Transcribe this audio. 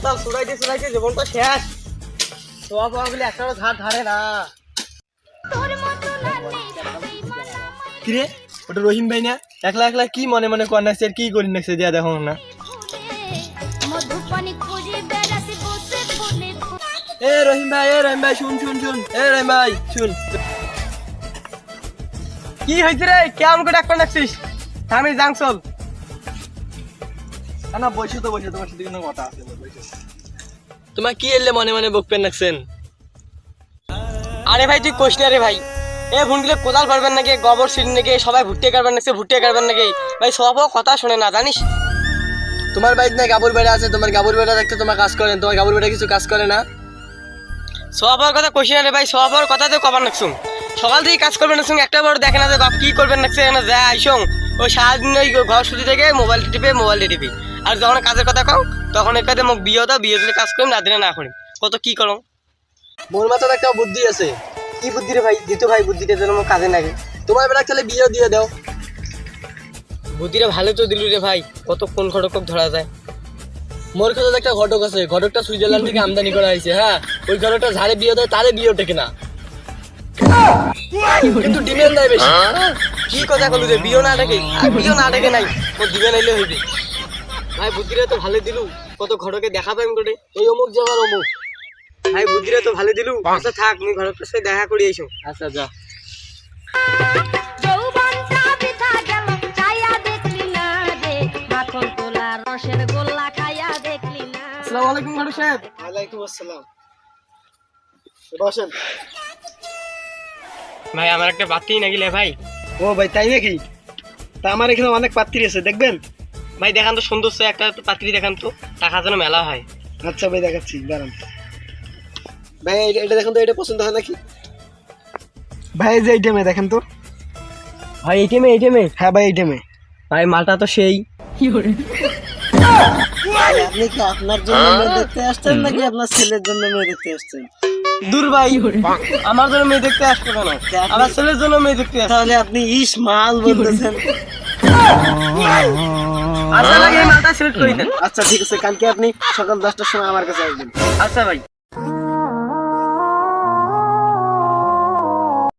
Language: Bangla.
ছুড়াইতে জীবনটা শেষ। ফোয়া গুলি একটা ধার ধারে না। কিরে? ওটা রহিম ভাই না? একলা একলা কি মনে মনে কর নাকছে আর কি করি নাকছে দিয়া দেখো না। এ রহিম ভাই এ রহিম ভাই শুন শুন শুন। এ রহিম ভাই শুন। কি হয়েছে রে? কেমন করে ডাক্তার নাকছিস আমি যাং চল না বসে তো বসে তোমার সাথে কোনো কথা আছে তোমার কি এলে মনে মনে বকপেন নাকছেন? আরে ভাই, তুই কোশ না রে ভাই। এ ভুনগুলো কোদাল পারবেন নাকি? গোবর সিট নাকি? সবাই ভুট্টে কাটবেন নাকি? ভুট্টে কাটবেন নাকি? ভাই, সব কথা শোনে না, জানিস? তোমার বাড়িতে না গাবুর বেড়া আছে? তোমার গাবুর বেড়া দেখতে তোমার কাজ করেন তোমার গাবুর বেড়া কিছু কাজ করে না? সবার কথা না রে ভাই, সবার কথা তো কবার নাকছুম। সকাল থেকে কাজ করবেন নাকছুম, একটা বড় দেখে না যে বাপ কি করবেন এখানে যা আইসং। ওই সারাদিন ওই ঘর শুধু থেকে মোবাইল টিপে মোবাইল টিপি। আর যখন কাজের কথা কও তখন একাদে মোক বিয়ে দাও বিয়ে দিলে কাজ করিম না দিলে না করিম। কত কি করো মোর মাথায় একটা বুদ্ধি আছে। কি বুদ্ধি রে ভাই দিত ভাই বুদ্ধিটা যেন আমার কাজে লাগে তোমার বেলা তাহলে বিয়ে দিয়ে দাও। বুদ্ধিটা ভালো তো দিলু রে ভাই কত কোন ঘটক ধরা যায়। মোর কাছে একটা ঘটক আছে ঘটকটা সুইজারল্যান্ড থেকে আমদানি করা হয়েছে হ্যাঁ ওই ঘটকটা ঝাড়ে বিয়ে দেয় তারে বিয়ে ওঠে কিনা। কিন্তু ডিমের নাই বেশি কি কথা কলু যে বিয়ে না ডাকে আর বিয়ে না ডাকে নাই ও দিবে নাইলে হইবে ভাই বুদ্ধিরে তো ভালো দিলু কত ঘটকে দেখা পাইম করে এই অমুক জায়গার অমুক। ভাই বুদ্ধিরে তো ভালো দিলু আচ্ছা থাক আমি ঘটকের সাথে দেখা করি এসো আচ্ছা যা। যৌবনটা বৃথা গেল চাইয়া দেখলি না রে মাখন তোলা রসের গোল্লা খাইয়া দেখলি না আসসালামু আলাইকুম ঘটক সাহেব। ওয়ালাইকুম আসসালাম। বসেন। ভাই আমার একটা বাতি নাগিলে ভাই। ও ভাই তাই নাকি? তা আমার এখানে অনেক পাত্রী আছে দেখবেন? ভাই দেখান তো সুন্দর সে একটা পাত্রী দেখান তো টাকা যেন মেলা হয়। আচ্ছা ভাই দেখাচ্ছি দাঁড়ান। ভাই এটা- দেখেন তো এটা পছন্দ হয় নাকি? ভাই এই যে এইটামে দেখেন তো। ভাই এটিএমে এটিএমে হ্যাঁ ভাই এইটামে ভাই মালটা তো সেই। আপনি কি আপনার জন্য মেয়ে দেখতে আসছেন নাকি আপনার ছেলের জন্য মেয়ে দেখতে আসছেন? দূর ভাই আমার জন্য মেয়ে দেখতে আসব কেন? আমার ছেলের জন্য মেয়ে দেখতে তাহলে আপনি ইস মাল বলতেছেন সিলেক্ট করে দেন আচ্ছা ঠিক আছে কালকে আপনি সকাল দশটার সময় আমার কাছে আসবেন। আচ্ছা ভাই।